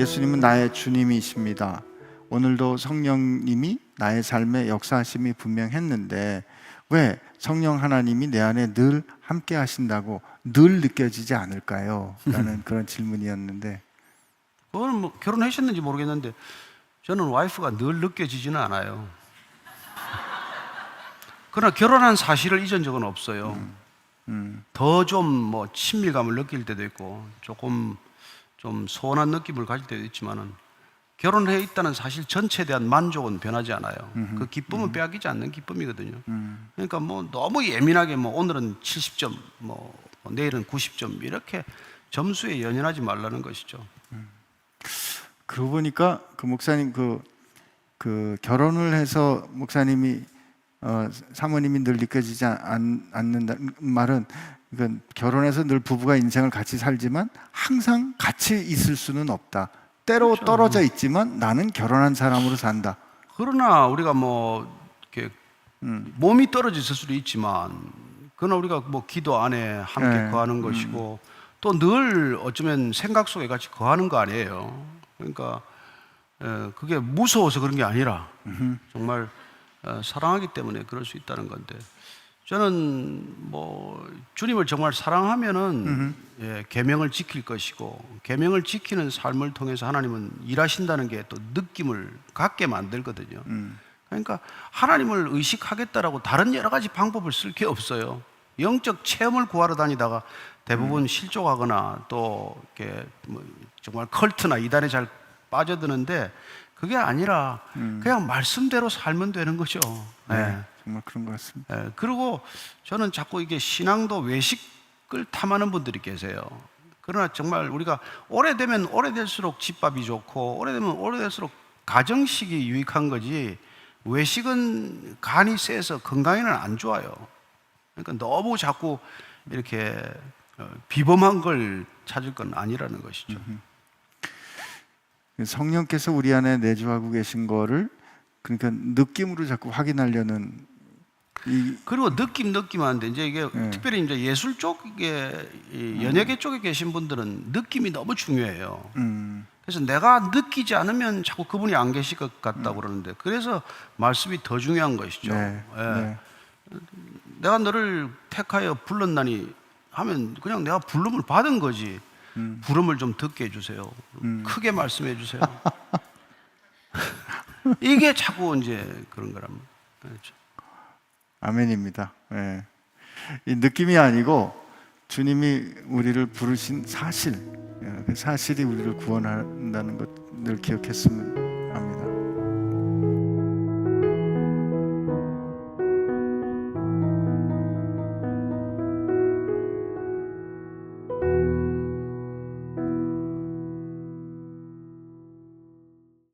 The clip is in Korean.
예수님은 나의 주님이십니다. 오늘도 성령님이 나의 삶에 역사하심이 분명했는데 왜 성령 하나님이 내 안에 늘 함께 하신다고 늘 느껴지지 않을까요? 라는 그런 질문이었는데 그거는 뭐 결혼하셨는지 모르겠는데 저는 와이프가 늘 느껴지지는 않아요. 그러나 결혼한 사실을 잊은 적은 없어요. 음, 더좀 뭐 친밀감을 느낄 때도 있고 조금 좀 소원한 느낌을 가질 때도 있지만은 결혼해 있다는 사실 전체에 대한 만족은 변하지 않아요. 그 기쁨은 빼앗기지 않는 기쁨이거든요. 음, 그러니까 뭐 너무 예민하게 뭐 오늘은 70점, 뭐 내일은 90점 이렇게 점수에 연연하지 말라는 것이죠. 그러고 보니까 그 목사님 그, 그 결혼을 해서 목사님이 어, 사모님이 늘 느껴지지 않, 않는다 말은 그건 결혼해서 늘 부부가 인생을 같이 살지만 항상 같이 있을 수는 없다. 때로 그렇죠. 떨어져 있지만 나는 결혼한 사람으로 산다. 그러나 우리가 뭐 이렇게 음. 몸이 떨어져 있을 수도 있지만 그러나 우리가 뭐 기도 안에 함께 네. 거하는 것이고 또 늘 어쩌면 생각 속에 같이 거하는 거 아니에요. 그러니까 에, 그게 무서워서 그런 게 아니라 정말 어, 사랑하기 때문에 그럴 수 있다는 건데 저는 뭐 주님을 정말 사랑하면은 예, 계명을 지킬 것이고 계명을 지키는 삶을 통해서 하나님은 일하신다는 게 또 느낌을 갖게 만들거든요. 음. 그러니까 하나님을 의식하겠다라고 다른 여러 가지 방법을 쓸 게 없어요. 영적 체험을 구하러 다니다가 대부분 실족하거나 또 이렇게 뭐 정말 컬트나 이단에 잘 빠져드는데 그게 아니라 그냥 말씀대로 살면 되는 거죠. 네, 예. 정말 그런 것 같습니다. 예, 그리고 저는 자꾸 이게 신앙도 외식을 탐하는 분들이 계세요. 그러나 정말 우리가 오래되면 오래될수록 집밥이 좋고 오래되면 오래될수록 가정식이 유익한 거지 외식은 간이 세서 건강에는 안 좋아요. 그러니까 너무 자꾸 이렇게 어, 비범한 걸 찾을 건 아니라는 것이죠. 성령께서 우리 안에 내주하고 계신 거를 그러니까 느낌으로 자꾸 확인하려는 이 그리고 느낌 느낌 하는데 이제 이게 네. 특별히 이제 예술 쪽에 이 연예계 쪽에 계신 분들은 느낌이 너무 중요해요. 음, 그래서 내가 느끼지 않으면 자꾸 그분이 안 계실 것 같다고 그러는데 그래서 말씀이 더 중요한 것이죠. 네, 예. 네. 내가 너를 택하여 불렀나니 하면 그냥 내가 부름을 받은 거지. 음. 부름을 좀 듣게 해주세요. 음. 크게 말씀해 주세요. 이게 자꾸 이제 그런 거란 말이죠. 아멘입니다. 예. 이 느낌이 아니고 주님이 우리를 부르신 사실, 예, 그 사실이 우리를 구원한다는 것늘 기억했으면